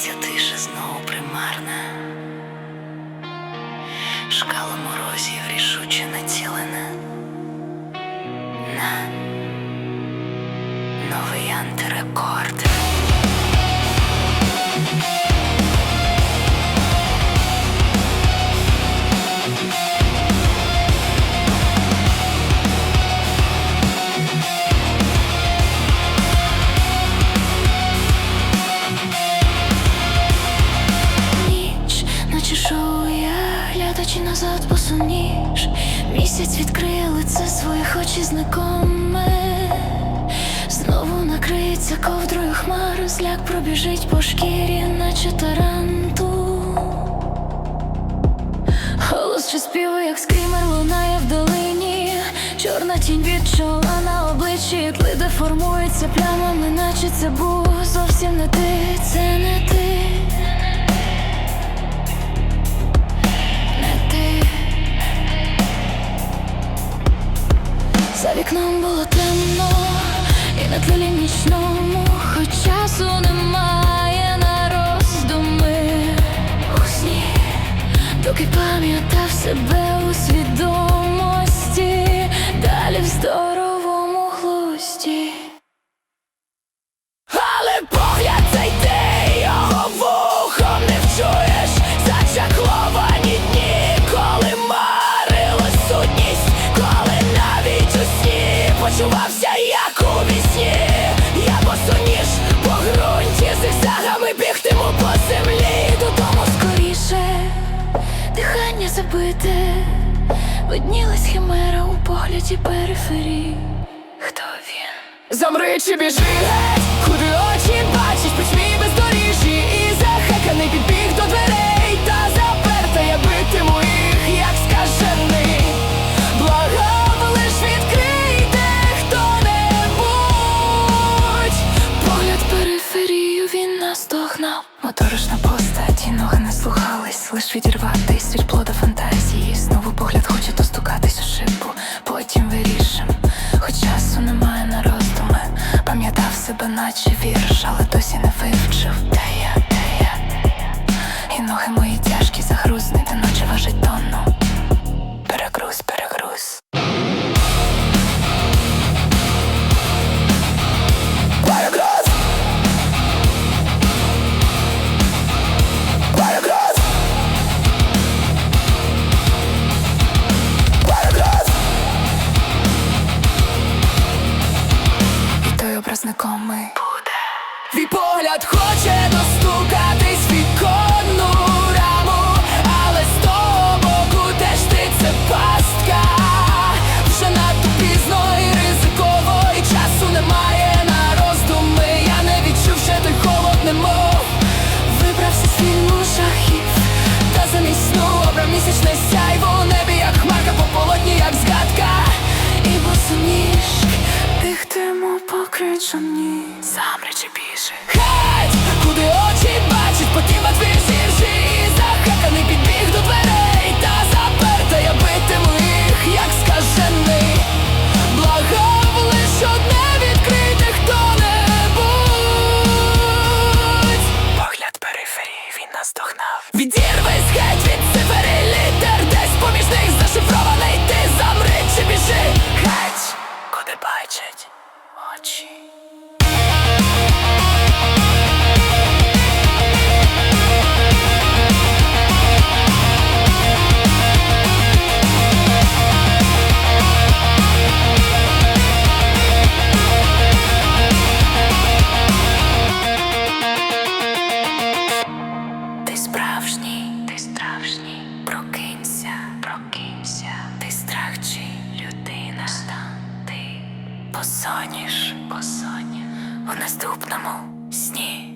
Здається, тиша знову примарна. Шкала морозів рішуче націлена на новий антирекорд. Глядачі назад посуніш Місяць відкриє лице своїх очі знакоме. Знову накриється ковдрою хмар, зляк пробіжить по шкірі, наче таранту Голос ще співає, як скрімер лунає в долині. Чорна тінь від чола на обличчі Тли деформується плямами, наче це був зовсім не ти, це не ти нічному, хоч часу немає на роздуми у сні, доки пам'ятав себе у свідомості, далі в здоровому глузді. Але погляд цей ти його вухом не вчуєш Зачакловані дні, коли марила сутність, коли навіть у сні почувався дихання забите Виднілась химера у погляді периферії. Хто він? Замри чи біжи. Геть, куди очі бачать пітьмі бездоріжжі. І захеканий підбіг до дверей. Та заперта я битиму їх, як скажений. Благав, лиш відкрийте хто-небудь Погляд периферію він наздогнав Моторошна постать, і ноги не слухались Лиш відірватись наче вірш, але досі не вивчив. Де я, де я, І ноги мої тяжкі, загрузнити, наче важить тонну І буде Твій погляд хоче достукатись Замри чи біжи Стан ти посоніш, посоніш у наступному сні.